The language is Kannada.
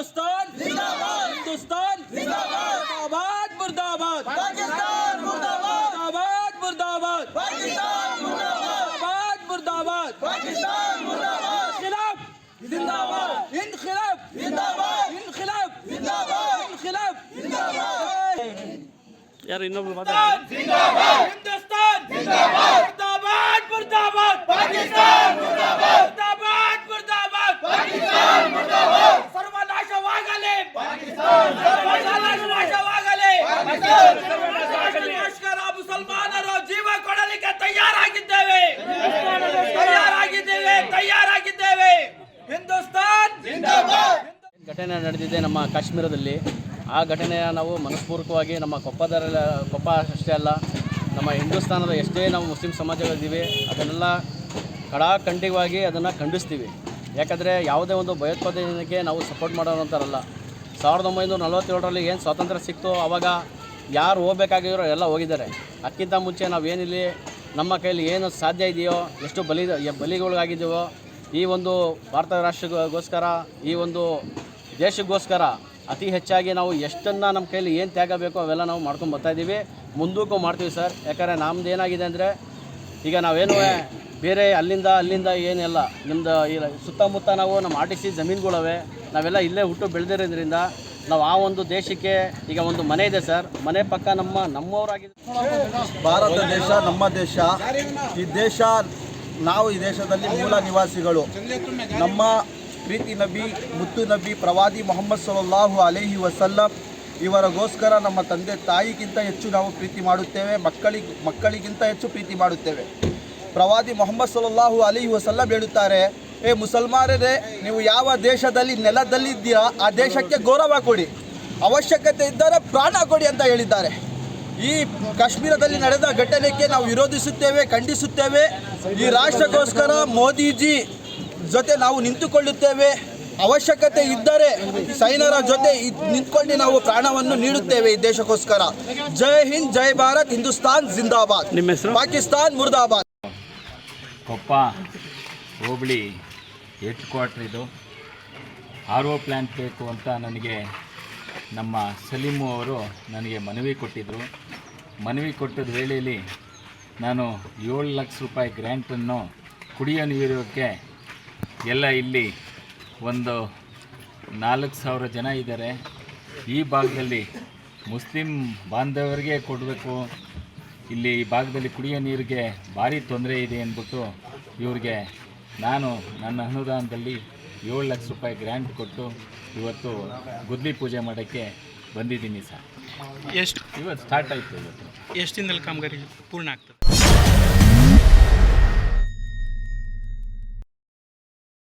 هندوستان هندوستان هندوستان مرداباد پاکستان مرداباد۔ مرداباد مرداباد۔ پاکستان مرداباد۔ مرداباد پاکستان مرداباد۔ خلاف زندہ باد۔ ಘಟನೆ ನಡೆದಿದೆ ನಮ್ಮ ಕಾಶ್ಮೀರದಲ್ಲಿ. ಆ ಘಟನೆಯ ನಾವು ಮನಸ್ಪೂರ್ವಕವಾಗಿ ನಮ್ಮ ಕೊಪ್ಪದಲ್ಲ ಕೊಪ್ಪ ಅಷ್ಟೇ ಅಲ್ಲ, ನಮ್ಮ ಹಿಂದೂಸ್ತಾನದ ಎಷ್ಟೇ ನಾವು ಮುಸ್ಲಿಂ ಸಮಾಜಗಳಿದ್ದೀವಿ, ಅದನ್ನೆಲ್ಲ ಕಡಾಖಂಡಿತವಾಗಿ ಅದನ್ನು ಖಂಡಿಸ್ತೀವಿ. ಯಾಕಂದರೆ ಯಾವುದೇ ಒಂದು ಭಯೋತ್ಪಾದನೆಗೆ ನಾವು ಸಪೋರ್ಟ್ ಮಾಡೋರಂತಾರಲ್ಲ ಸಾವಿರದ ಒಂಬೈನೂರ ನಲವತ್ತೇಳರಲ್ಲಿ ಏನು ಸ್ವಾತಂತ್ರ್ಯ ಸಿಕ್ತು ಆವಾಗ ಯಾರು ಹೋಗಬೇಕಾಗಿದ್ರು ಎಲ್ಲ ಹೋಗಿದ್ದಾರೆ. ಅದಕ್ಕಿಂತ ಮುಂಚೆ ನಾವೇನಿಲ್ಲಿ, ನಮ್ಮ ಕೈಯಲ್ಲಿ ಏನು ಸಾಧ್ಯ ಇದೆಯೋ, ಎಷ್ಟು ಬಲಿ ಬಲಿಗಳಿಗಾಗಿದ್ದೀವೋ ಈ ಒಂದು ಭಾರತ ರಾಷ್ಟ್ರಗೋಸ್ಕರ ಈ ಒಂದು ದೇಶಕ್ಕೋಸ್ಕರ ಅತಿ ಹೆಚ್ಚಾಗಿ ನಾವು ಎಷ್ಟನ್ನು ನಮ್ಮ ಕೈಯಲ್ಲಿ ಏನು ತ್ಯಾಗ ಬೇಕೋ ಅವೆಲ್ಲ ನಾವು ಮಾಡ್ಕೊಂಡು ಬರ್ತಾ ಇದ್ದೀವಿ ಮುಂದಕ್ಕೂ ಮಾಡ್ತೀವಿ ಸರ್. ಯಾಕಂದರೆ ನಮ್ದು ಏನಾಗಿದೆ ಅಂದರೆ, ಈಗ ನಾವೇನು ಬೇರೆ ಅಲ್ಲಿಂದ ಅಲ್ಲಿಂದ ಏನಿಲ್ಲ ನಿಮ್ಮದು ಈ ಸುತ್ತಮುತ್ತ ನಾವು ನಮ್ಮ ಆರ್ ಟಿ ಸಿ ಜಮೀನುಗಳವೆ, ನಾವೆಲ್ಲ ಇಲ್ಲೇ ಹುಟ್ಟು ಬೆಳೆದಿರೋದ್ರಿಂದ ನಾವು ಆ ಒಂದು ದೇಶಕ್ಕೆ ಈಗ ಒಂದು ಮನೆ ಇದೆ ಸರ್. ಮನೆ ಪಕ್ಕ ನಮ್ಮ ನಮ್ಮವರಾಗಿದೆ ಭಾರತ ದೇಶ, ನಮ್ಮ ದೇಶ. ಈ ದೇಶ, ನಾವು ಈ ದೇಶದಲ್ಲಿ ಮೂಲ ನಿವಾಸಿಗಳು. ನಮ್ಮ ಪ್ರೀತಿ ನಬಿ, ಮುತ್ತು ನಬಿ, ಪ್ರವಾದಿ ಮೊಹಮ್ಮದ್ ಸಲ್ಲಾಹು ಅಲೇಹಿ ವಸಲ್ಲಂ ಇವರಗೋಸ್ಕರ ನಮ್ಮ ತಂದೆ ತಾಯಿಗಿಂತ ಹೆಚ್ಚು ನಾವು ಪ್ರೀತಿ ಮಾಡುತ್ತೇವೆ, ಮಕ್ಕಳಿಗೆ, ಮಕ್ಕಳಿಗಿಂತ ಹೆಚ್ಚು ಪ್ರೀತಿ ಮಾಡುತ್ತೇವೆ. ಪ್ರವಾದಿ ಮೊಹಮ್ಮದ್ ಸಲ್ಲಾಹು ಅಲಿ ವಸಲ್ಲಂ ಹೇಳುತ್ತಾರೆ, ಏ ಮುಸಲ್ಮಾನರೇ, ನೀವು ಯಾವ ದೇಶದಲ್ಲಿ ನೆಲದಲ್ಲಿದ್ದೀರಾ, ಆ ದೇಶಕ್ಕೆ ಗೌರವ ಕೊಡಿ, ಅವಶ್ಯಕತೆ ಇದ್ದರೆ ಪ್ರಾಣ ಕೊಡಿ ಅಂತ ಹೇಳಿದ್ದಾರೆ. ಈ ಕಾಶ್ಮೀರದಲ್ಲಿ ನಡೆದ ಘಟನೆಗೆ ನಾವು ವಿರೋಧಿಸುತ್ತೇವೆ, ಖಂಡಿಸುತ್ತೇವೆ. ಈ ರಾಷ್ಟ್ರಕ್ಕೋಸ್ಕರ ಮೋದಿಜಿ ಜೊತೆ ನಾವು ನಿಂತುಕೊಳ್ಳುತ್ತೇವೆ. ಅವಶ್ಯಕತೆ ಇದ್ದರೆ ಸೈನ್ಯರ ಜೊತೆ ನಿಂತ್ಕೊಂಡು ನಾವು ಪ್ರಾಣವನ್ನು ನೀಡುತ್ತೇವೆ ಈ ದೇಶಕ್ಕೋಸ್ಕರ. ಜೈ ಹಿಂದ್ ಜೈ ಭಾರತ್ ಹಿಂದೂಸ್ತಾನ್ ಜಿಂದಾಬಾದ್. ನಿಮ್ಮ ಹೆಸರು? ಪಾಕಿಸ್ತಾನ್ ಮುರ್ದಾಬಾದ್. ಕೊಪ್ಪ ಹೋಬಳಿ ಹೆಡ್ ಕ್ವಾರ್ಟರ್ ಇದು. ಆರ್ ಒ ಪ್ಲ್ಯಾಂಟ್ ಬೇಕು ಅಂತ ನನಗೆ ನಮ್ಮ ಸಲೀಮು ಅವರು ನನಗೆ ಮನವಿ ಕೊಟ್ಟಿದ್ದರು ಮನವಿ ಕೊಟ್ಟದ ವೇಳೆಯಲ್ಲಿ ನಾನು ಏಳು ಲಕ್ಷ ರೂಪಾಯಿ ಗ್ರ್ಯಾಂಟನ್ನು ಕುಡಿಯೋ ನೀರೋಕ್ಕೆ ಎಲ್ಲ ಇಲ್ಲಿ ಒಂದು ನಾಲ್ಕು ಸಾವಿರ ಜನ ಇದ್ದಾರೆ. ಈ ಭಾಗದಲ್ಲಿ ಮುಸ್ಲಿಂ ಬಾಂಧವರಿಗೆ ಕೊಡಬೇಕು. ಇಲ್ಲಿ ಈ ಭಾಗದಲ್ಲಿ ಕುಡಿಯೋ ನೀರಿಗೆ ಭಾರಿ ತೊಂದರೆ ಇದೆ ಅಂದ್ಬಿಟ್ಟು ಇವ್ರಿಗೆ ನಾನು ನನ್ನ ಅನುದಾನದಲ್ಲಿ ಏಳು ಲಕ್ಷ ರೂಪಾಯಿ ಗ್ರ್ಯಾಂಟ್ ಕೊಟ್ಟು ಇವತ್ತು ಗುದ್ಲಿ ಪೂಜೆ ಮಾಡೋಕ್ಕೆ ಬಂದಿದ್ದೀನಿ ಸರ್. ಎಷ್ಟು ಇವತ್ತು ಸ್ಟಾರ್ಟ್ ಆಯಿತು ಇವತ್ತು. ಎಷ್ಟು ದಿನದಲ್ಲಿ ಕಾಮಗಾರಿ ಪೂರ್ಣ ಆಗ್ತದೆ?